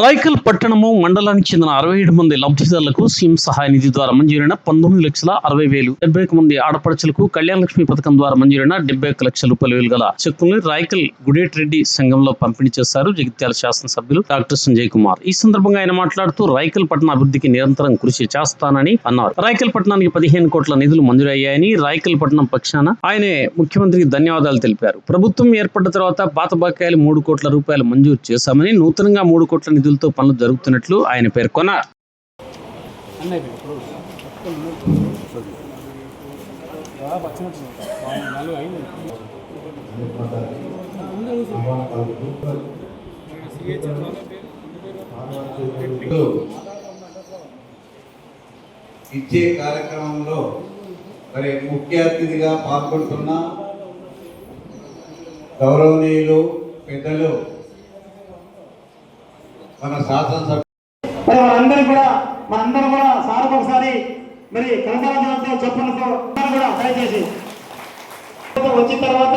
రాయకల్ పట్టణము మండలానికి చెందిన అరవై ఏడు మంది లబ్ధిదారులకు సీఎం సహాయ నిధి ద్వారా మంజూరైన పంతొమ్మిది లక్షల అరవై వేలు డెబ్బై ఒక మంది ఆడపడుచులకు కళ్యాణ లక్ష్మి పథకం ద్వారా మంజూరైన డెబ్బై ఒక లక్షల రూపాయల వేలు గల చెక్కులను రాయకల్ గుడేటిరెడ్డి సంఘంలో పంపిణీ చేశారు జగిత్యాల శాసనసభ్యులు డాక్టర్ సంజయ్ కుమార్. ఈ సందర్భంగా ఆయన మాట్లాడుతూ రాయకల్ పట్టణ అభివృద్ధికి నిరంతరం కృషి చేస్తానని అన్నారు. రాయకల్ పట్టణానికి పదిహేను కోట్ల నిధులు మంజూరయ్యాయని రాయకల్ పట్టణం పక్షాన ఆయనే ముఖ్యమంత్రికి ధన్యవాదాలు తెలిపారు. ప్రభుత్వం ఏర్పడ్డ తర్వాత పాత బకాయిలు మూడు కోట్ల రూపాయలు మంజూరు చేశామని నూతనంగా మూడు కోట్ల నిధులతో పనులు జరుగుతున్నట్లు ఆయన పేర్కొన్నారు. ఇచ్చే కార్యక్రమంలో మరి ముఖ్య అతిథిగా పాల్గొంటున్న గౌరవనీయులు పెద్దలు మన శాసనసభ మరి వాళ్ళందరూ కూడా మనందరం కూడా సార్ ఒకసారి మరి కనసాలతో చెప్పడంతో అందరూ కూడా దయచేసి. వచ్చిన తర్వాత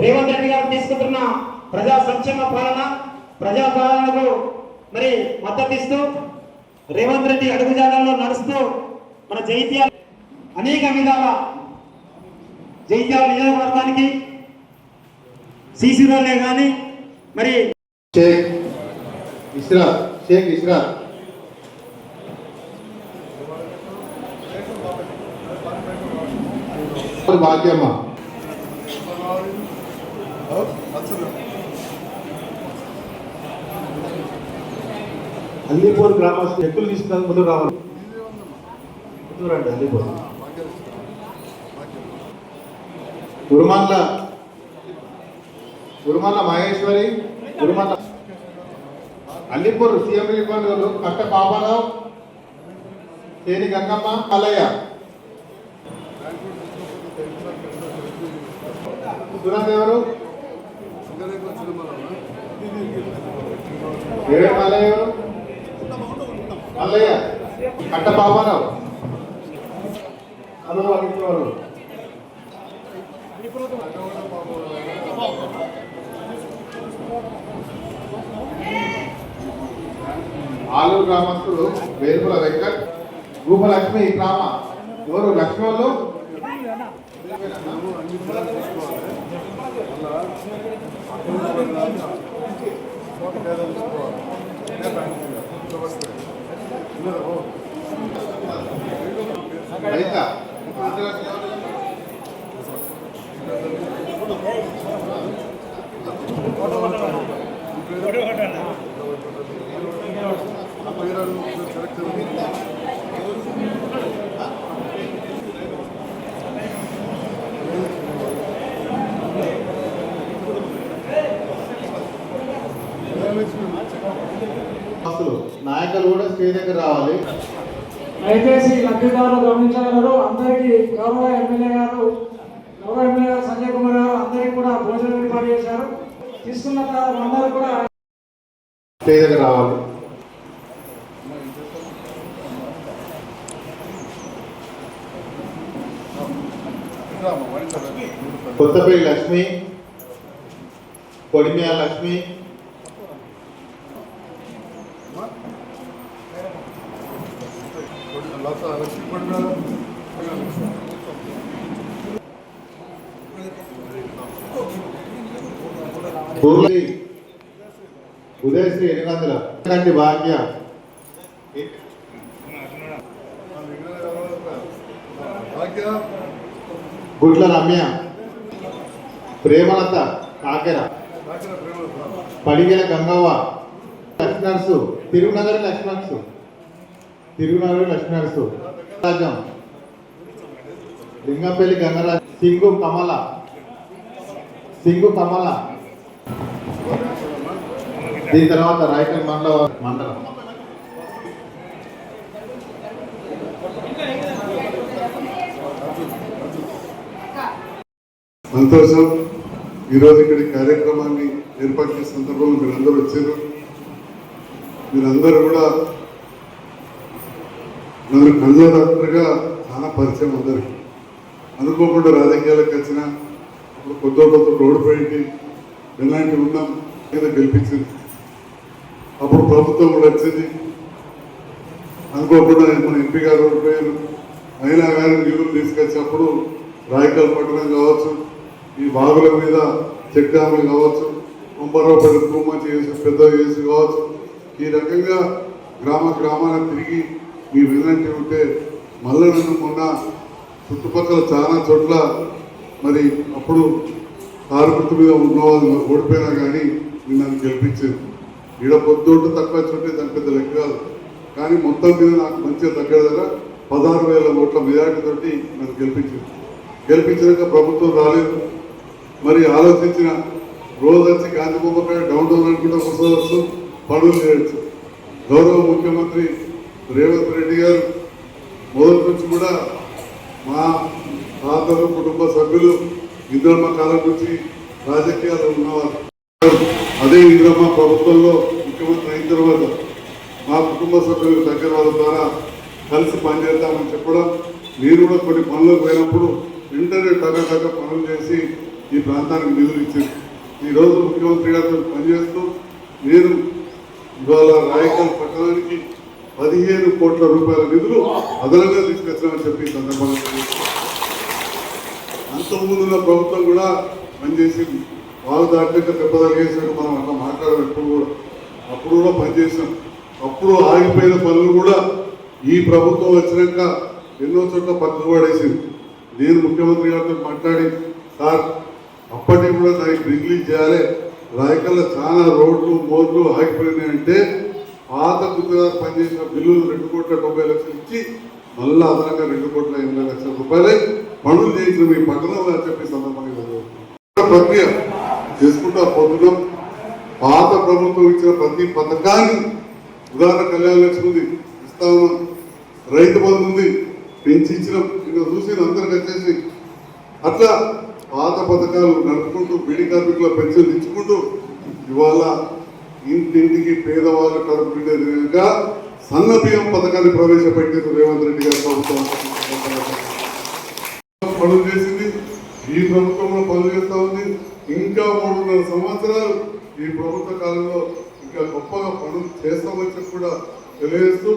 రేవంత్ రెడ్డి గారు తీసుకుంటున్న ప్రజా సంక్షేమ పాలన ప్రజా పాలనకు మరి మద్దతు ఇస్తూ రేవంత్ రెడ్డి అడుగుజాడల్లో నడుస్తూ మన జైత్యాల అనేక విధాల జైత్యాల నియోజకవర్గానికి సీసీ రోడ్లే కానీ మరి ఇస్రా షేక్ ఇస్రా. భాగ్యమ్మ? అల్లిపూర్ గ్రామస్తులు ఎక్కువ తీసుకున్న ముందు రావాలి. ముందు రండి Allipur Urumalla Maheshwari Urumalla Allipur CM relief fund వాళ్ళు కట్ట బాబారావు తేని గంగమ్మ మల్లయ్య సురేంద్ర ఎవరు? ఏడు మల్లయ్య ఎవరు? మల్లయ్య కట్ట బాబారావు ఆలూరు గ్రామస్తుడు వేరుపుల వెంకట్ రూపలక్ష్మి గ్రామ ఎవరు? లక్ష్మణులు? అయితే అసలు నాయకులు కూడా స్టేజ్ దగ్గర రావాలి. దయచేసి లబ్ధిదారులు గమనించగలరు అందరికీ గౌరవ ఎమ్మెల్యే గారు గౌరవ ఎమ్మెల్యే గారు సంజయ్ కుమార్ గారు అందరికీ కూడా భోజనం ఏర్పాటు చేశారు. తీసుకున్న తర్వాత అందరూ కూడా స్టేజ్ దగ్గర రావాలి. కొత్తపల్లి లక్ష్మి కొడిమియా లక్ష్మి. పూర్ణి ఉదయశ్రీ ఎనిమిది వందల భాగ్య. గుడ్ల రమ్య. ప్రేమలత కాకెర పడిగెల గంగవ్వ లక్ష్మణర్సు తిరునగరి లక్ష్మణర్సు తిరునగరి లక్ష్మణర్సు రాజం లింగంపల్లి గంగరాజ్ సింగు కమల సింగు కమల. దీని తర్వాత రాయకల్ మండల మండలం. సంతోషం. ఈరోజు ఇక్కడ కార్యక్రమాన్ని ఏర్పాటు చేసిన సందర్భంలో మీరందరూ వచ్చారు. మీరందరూ కూడా నన్ను కళ్ళదారుగా చాలా పరిచయం అందరికి అనుకోకుండా రాజకీయాలకు వచ్చిన ఇప్పుడు కొత్త కొత్త రోడ్డు పోయింది ఇలాంటివి ఉన్నాం మీద గెలిపించింది అప్పుడు ప్రభుత్వం కూడా వచ్చింది. అనుకోకుండా మన ఎంపీ గారు ఓడిపోయారు. అయినా కానీ నిధులు తీసుకొచ్చినప్పుడు రాయకల్ పట్టణం కావచ్చు ఈ బాగుల మీద చెక్ డ్యాములు కావచ్చు కుంభరావుపేట తూమంచి చేసి పెద్ద చేసి కావచ్చు. ఈ రకంగా గ్రామ గ్రామాలకు తిరిగి మీ వినంటి ఉంటే మళ్ళీ నన్ను మొన్న చుట్టుపక్కల చాలా చోట్ల మరి అప్పుడు తారుపుతు మీద ఉన్నవాళ్ళు ఓడిపోయినా కానీ మీరు నన్ను గెలిపించారు. ఈడ పొద్దుంటే తక్కువ చుట్టే దాని పెద్ద లెక్క కాదు. కానీ మొత్తం మీద నాకు మంచిగా దగ్గర దగ్గర పదహారు వేల ఓట్ల మెజార్టీ నన్ను గెలిపించింది గెలిపించాక ప్రభుత్వం రాలేదు. మరి ఆలోచించిన రోజు వచ్చి గాంధీ బొమ్మకాయ డౌన్ టౌన్ అనుకుంటే పనులు చేయొచ్చు. గౌరవ ముఖ్యమంత్రి రేవంత్ రెడ్డి గారు మొదటి నుంచి కూడా మా తాతలు కుటుంబ సభ్యులు ఇంద్రమ్మ కాలం నుంచి రాజకీయాలు ఉన్నవారు. అదే ఇంద్రమ్మ ప్రభుత్వంలో ముఖ్యమంత్రి అయిన తర్వాత మా కుటుంబ సభ్యులకు దగ్గర వాళ్ళ ద్వారా కలిసి పనిచేద్దామని చెప్పడం మీరు కూడా కొన్ని పనులకు పోయినప్పుడు వెంటనే టగ పనులు చేసి ఈ ప్రాంతానికి నిధులు ఇచ్చింది ఈరోజు ముఖ్యమంత్రి గారితో పనిచేస్తూ నేను ఇవాళ రాయకల్ పట్టణానికి పదిహేను కోట్ల రూపాయల నిధులు అదనంగా తీసుకొచ్చామని చెప్పి సందర్భంగా తెలియజేస్తున్నాను. అంతకుముందున్న ప్రభుత్వం కూడా పనిచేసింది. వాళ్ళు దాటాక దెబ్బతలిగేసాడు మనం అట్లా మాట్లాడడం ఎప్పుడు కూడా. అప్పుడు కూడా పనిచేసాం అప్పుడు ఆగిపోయిన పనులు కూడా ఈ ప్రభుత్వం వచ్చినాక ఎన్నో చోట్ల పక్కకు పడేసింది నేను ముఖ్యమంత్రి గారితో మాట్లాడి సార్ అప్పటికి కూడా దానికి రిలీజ్ చేయాలి. రాయకల్లో చాలా రోడ్లు మోర్లు ఆగిపోయినాయి అంటే పాత గుజరాత్ పనిచేసిన బిల్లులు రెండు కోట్ల తొంభై లక్షలు ఇచ్చి మళ్ళీ అదనంగా రెండు కోట్ల ఎనభై లక్షల రూపాయలే పనులు చేసిన మీ పక్కన అని చెప్పి సందర్భంగా ప్రక్రియ చేసుకుంటా పోతున్నాం. పాత ప్రభుత్వం ఇచ్చిన ప్రతి పథకాన్ని ఉదాహరణ కళ్యాణ లక్ష్మి ఉంది ఇస్తా ఉన్నాం రైతు బంధు ఉంది పెంచి ఇచ్చినాం. ఇంకా చూసి అందరికి వచ్చేసి అట్లా పాత పథకాలు నడుపుకుంటూ బీడి కార్మికుల పెన్షన్లు ఇచ్చుకుంటూ ఇవాళ ఇంటింటికి పేదవాళ్ళు కడుపుండేదిగా సన్న బియ్యం పథకాన్ని ప్రవేశపెట్టింది రేవంత్ రెడ్డి గారి ప్రభుత్వం. పనులు చేసింది ఈ ప్రభుత్వంలో పనులు చేస్తూ ఉంది. ఇంకా మూడున్నర సంవత్సరాలు ఈ ప్రభుత్వ కాలంలో ఇంకా గొప్పగా పనులు చేస్తామని చెప్పి కూడా తెలియజేస్తూ